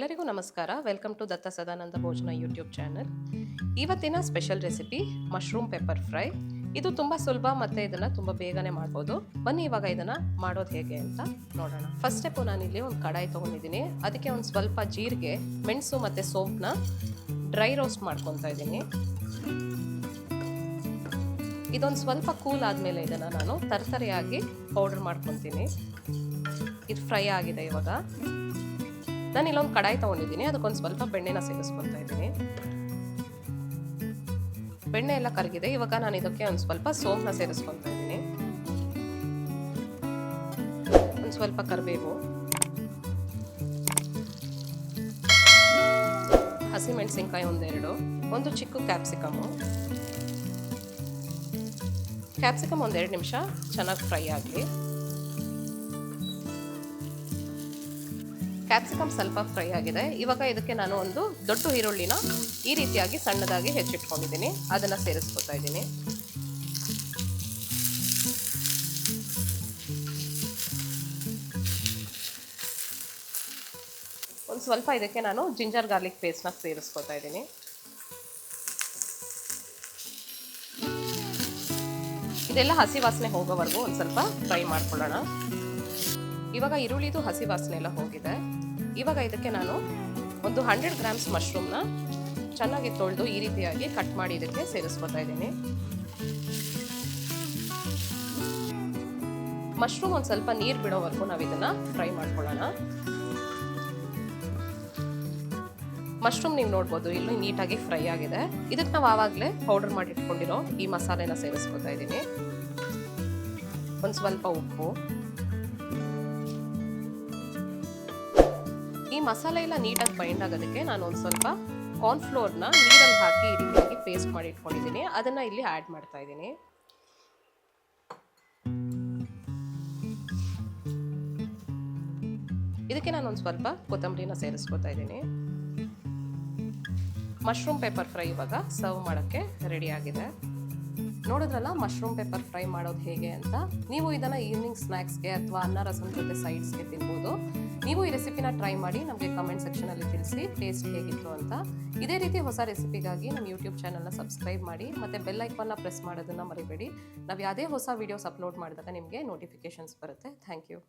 ನಮಸ್ಕಾರ. Welcome to Datta Sadananda Bhojana YouTube channel ಇವತ್ತಿನ special recipe mushroom pepper fry ಇದು ತುಂಬ ಸುಲಭ ಮತ್ತು ಇದನ್ನು ತುಂಬ ಬೇಗನೆ ಮಾಡ್ಬೋದು. ಬನ್ನಿ, ಇವಾಗ ಇದನ್ನು ಮಾಡೋದು ಹೇಗೆ ಅಂತ ನೋಡೋಣ. ಫಸ್ಟ್ ಸ್ಟೆಪ್ಪು ನಾನಿಲ್ಲಿ ಒಂದು ಕಡಾಯಿ ತೊಗೊಂಡಿದ್ದೀನಿ. ಅದಕ್ಕೆ ಒಂದು ಸ್ವಲ್ಪ ಜೀರಿಗೆ, ಮೆಣಸು ಮತ್ತು ಸೋಂಪನ್ನ ಡ್ರೈ ರೋಸ್ಟ್ ಮಾಡ್ಕೊತಾ ಇದ್ದೀನಿ. ಇದೊಂದು ಸ್ವಲ್ಪ ಕೂಲ್ ಆದಮೇಲೆ ಇದನ್ನು ನಾನು ತರತರಿಯಾಗಿ ಪೌಡರ್ ಮಾಡ್ಕೊತೀನಿ. ಇದು ಫ್ರೈ ಆಗಿದೆ ಇವಾಗ. ನಾನು ಇಲ್ಲೊಂದು ಕಡಾಯಿ ತೊಗೊಂಡಿದ್ದೀನಿ, ಅದಕ್ಕೊಂದು ಸ್ವಲ್ಪ ಬೆಣ್ಣೆನ ಸೇರಿಸ್ಕೊತಾ ಇದ್ದೀನಿ. ಬೆಣ್ಣೆ ಎಲ್ಲ ಕರಗಿದೆ, ಇವಾಗ ನಾನು ಇದಕ್ಕೆ ಒಂದು ಸ್ವಲ್ಪ ಸೋಂಪನ್ನ ಸೇರಿಸ್ಕೊತಾ ಇದ್ದೀನಿ. ಒಂದು ಸ್ವಲ್ಪ ಕರಿಬೇವು. ಹಸಿಮೆಣಸಿನ್ಕಾಯಿ ಒಂದೆರಡು, ಒಂದು ಚಿಕ್ಕ ಕ್ಯಾಪ್ಸಿಕಮು. ಕ್ಯಾಪ್ಸಿಕಮ್ ಒಂದೆರಡು ನಿಮಿಷ ಚೆನ್ನಾಗಿ ಫ್ರೈ ಆಗಲಿ. ಕ್ಯಾಪ್ಸಿಕಮ್ ಸ್ವಲ್ಪ ಫ್ರೈ ಆಗಿದೆ. ಇವಾಗ ಇದಕ್ಕೆ ನಾನು ಒಂದು ದೊಡ್ಡ ಈರುಳ್ಳಿನ ಈ ರೀತಿಯಾಗಿ ಸಣ್ಣದಾಗಿ ಹೆಚ್ಚಿಟ್ಕೊಂಡಿದ್ದೀನಿ. ಅದನ್ನು ಸೇರಿಸ್ಕೊತಾ ಇದ್ದೀನಿ. ಒಂದು ಸ್ವಲ್ಪ ಇದಕ್ಕೆ ನಾನು ಜಿಂಜರ್ ಗಾರ್ಲಿಕ್ ಪೇಸ್ಟ್ನ ಸೇರಿಸ್ಕೊತಾ ಇದ್ದೀನಿ. ಇದೆಲ್ಲ ಹಸಿ ವಾಸನೆ ಹೋಗೋವರೆಗೂ ಒಂದು ಸ್ವಲ್ಪ ಫ್ರೈ ಮಾಡ್ಕೊಳ್ಳೋಣ. ಇವಾಗ ಈರುಳ್ಳಿದು ಹಸಿ ವಾಸನೆ ಎಲ್ಲ ಹೋಗಿದೆ. ಇವಾಗ ಇದಕ್ಕೆ ನಾನು ಒಂದು ಹಂಡ್ರೆಡ್ ಗ್ರಾಮ್ಸ್ ಮಶ್ರೂಮ್ನ ಚೆನ್ನಾಗಿ ತೊಳೆದು ಈ ರೀತಿಯಾಗಿ ಕಟ್ ಮಾಡಿ ಇದಕ್ಕೆ ಸೇರಿಸ್ಕೊತಾ ಇದ್ದೀನಿ. ಮಶ್ರೂಮ್ ಒಂದು ಸ್ವಲ್ಪ ನೀರು ಬಿಡೋವರೆಗೂ ನಾವು ಇದನ್ನ ಫ್ರೈ ಮಾಡ್ಕೊಳ್ಳೋಣ. ಮಶ್ರೂಮ್ ನೀವು ನೋಡ್ಬೋದು, ಇಲ್ಲಿ ನೀಟಾಗಿ ಫ್ರೈ ಆಗಿದೆ. ಇದಕ್ಕೆ ನಾವು ಆವಾಗಲೇ ಪೌಡರ್ ಮಾಡಿ ಇಟ್ಕೊಂಡಿರೋ ಈ ಮಸಾಲೆನ ಸೇರಿಸ್ಕೊತಾ ಇದ್ದೀನಿ. ಒಂದು ಸ್ವಲ್ಪ ಉಪ್ಪು. ಈ ಮಸಾಲೆ ಎಲ್ಲ ನೀಟಾಗಿ ಬೈಂಡ್ ಆಗೋದಕ್ಕೆ ನಾನು ಒಂದು ಸ್ವಲ್ಪ ಕಾರ್ನ್ಫ್ಲೋರ್ನ ನೀರಲ್ಲಿ ಹಾಕಿ ಈ ರೀತಿಯಾಗಿ ಪೇಸ್ಟ್ ಮಾಡಿ ಇಟ್ಕೊಂಡಿದ್ದೀನಿ. ಅದನ್ನು ಇಲ್ಲಿ ಆ್ಯಡ್ ಮಾಡ್ತಾ ಇದ್ದೀನಿ. ಇದಕ್ಕೆ ನಾನು ಒಂದು ಸ್ವಲ್ಪ ಕೊತ್ತಂಬರಿನ ಸೇರಿಸ್ಕೊತಾ ಇದ್ದೀನಿ. ಮಶ್ರೂಮ್ ಪೇಪರ್ ಫ್ರೈ ಇವಾಗ ಸರ್ವ್ ಮಾಡೋಕ್ಕೆ ರೆಡಿ ಆಗಿದೆ. ನೋಡಿದ್ರಲ್ಲ ಮಶ್ರೂಮ್ ಪೇಪರ್ ಫ್ರೈ ಮಾಡೋದು ಹೇಗೆ ಅಂತ? ನೀವು ಇದನ್ನು ಈವ್ನಿಂಗ್ ಸ್ನ್ಯಾಕ್ಸ್ಗೆ ಅಥವಾ ಅನ್ನ ರಸಂ ಜೊತೆ ಸೈಡ್ಸ್ಗೆ ತಿನ್ಬೋದು. ನೀವು ಈ ರೆಸಿಪಿನ ಟ್ರೈ ಮಾಡಿ ನಮಗೆ ಕಮೆಂಟ್ ಸೆಕ್ಷನಲ್ಲಿ ತಿಳಿಸಿ ಟೇಸ್ಟ್ ಹೇಗಿತ್ತು ಅಂತ. ಇದೇ ರೀತಿ ಹೊಸ ರೆಸಿಪಿಗಾಗಿ ನಮ್ಮ ಯೂಟ್ಯೂಬ್ ಚಾನಲ್ನ ಸಬ್ಸ್ಕ್ರೈಬ್ ಮಾಡಿ, ಮತ್ತು ಬೆಲ್ ಐಕಾನ್ನ ಪ್ರೆಸ್ ಮಾಡೋದನ್ನು ಮರಿಬೇಡಿ. ನಾವು ಯಾವುದೇ ಹೊಸ ವೀಡಿಯೋಸ್ ಅಪ್ಲೋಡ್ ಮಾಡಿದಾಗ ನಿಮಗೆ ನೋಟಿಫಿಕೇಶನ್ಸ್ ಬರುತ್ತೆ. Thank you